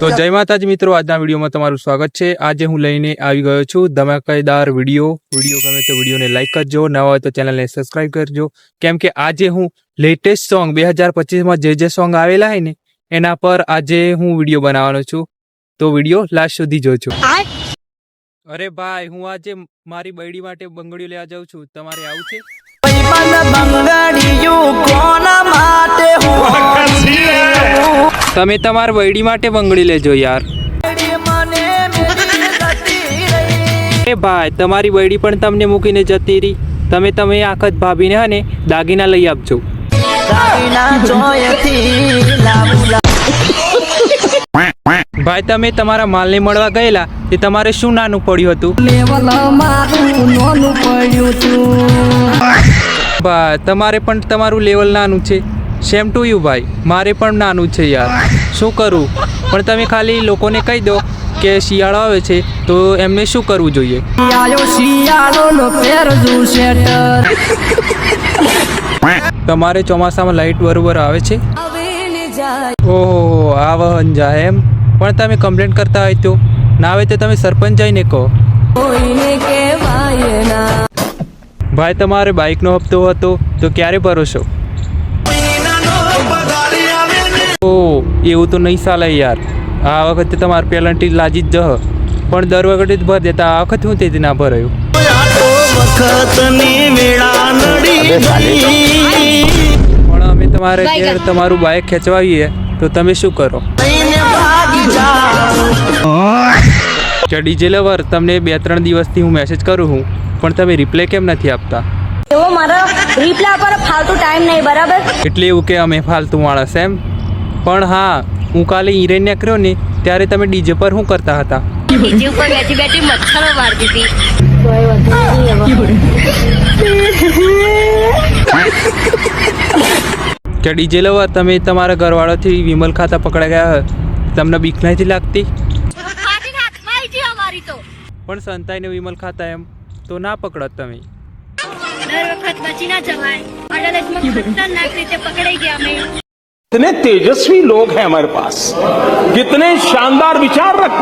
તો જય માતાજી મિત્રો આજના વિડીયોમાં તમારું સ્વાગત છે. આજે હું લઈને આવી ગયો છું ધમાકેદાર વીડિયો. વીડિયો ગમે તો વિડીયોને લાઈક કરજો નવા હોય તો ચેનલને સબસ્ક્રાઇબ કરજો. કેમ કે આજે હું લેટેસ્ટ સોંગ બે હજાર પચીસમાં જે જે સોંગ આવેલા હોય ને એના પર આજે હું વીડિયો બનાવવાનો છું. તો વીડિયો લાસ્ટ સુધી જોજો. અરે ભાઈ હું આજે મારી બૈડી માટે બંગડીઓ લેવા જાઉં છું. તમારે આવું છે? કોના માટે હું તમે તમારા વૈડી માટે બંગડી લેજો યાર. એ ભાઈ, તમારી વૈડી પણ તમને મૂકીને જતી રહી. તમે તમે આખત ભાભીને હને દાગીના લઈ આપજો. ભાઈ, તમે તમારા માલને મળવા ગયેલા તે તમારે શું નાનું પડ્યું હતું? ભાઈ, તમારે પણ તમારું લેવલ નાનું છે. સેમ ટુ યુ ભાઈ. મારે પણ નાનું છે યાર. શું કરું? પણ તમે ખાલી લોકોને કહી દો કે શિયાળો આવે છે તો એમને શું કરવું જોઈએ? તમારે ચોમાસામાં લાઇટ બરોબર આવે છે? ઓહો આ વહન જાય એમ. પણ તમે કમ્પ્લેન કરતા હોય તો? ના આવે તો તમે સરપંચ જઈને કહો. ભાઈ તમારે બાઇકનો હપ્તો હતો તો ક્યારે ભરોસો ઓ એવું તો નહીં ચાલે યાર. આ વખતે તમારે પેલન્ટી લાજી જ જહ. પણ દર વખતે જ ભર દેતા. આ વખતે હું તેથી ના ભરાયું પણ અમે તમારે ઘેર તમારું બાઇક ખેંચવાવીએ તો તમે શું કરો? ચડી લવર તમને બે ત્રણ દિવસથી હું મેસેજ કરું છું પણ તમે રિપ્લાય કેમ નથી આપતા? એવો મારો રિપ્લાય પર ફાલતુ ટાઈમ નહીં બરાબર? એટલે એવું કે અમે ફાલતુ માણસ એમ. પણ હા હું કાલે હિરેન કર્યો ને ત્યારે તમે ડીજે પર શું કરતા હતા? ડીજે ઉપર બેઠી બેઠી મચ્છરો મારતી હતી. કે ડીજે લેવા તમે તમારા ઘરવાળાથી વિમલ ખાતા પકડાઈ ગયા તમને બીક નથી લાગતી? પણ સંતાઈને વિમલ ખાતા એમ તો ના પકડત તમે. દર વખત બચી ના જવાય અડાલજમાં ખતરનાક રીતે પકડાઈ ગયા અમે कितने तेजस्वी लोग हैं हमारे पास कितने शानदार विचार रखते हैं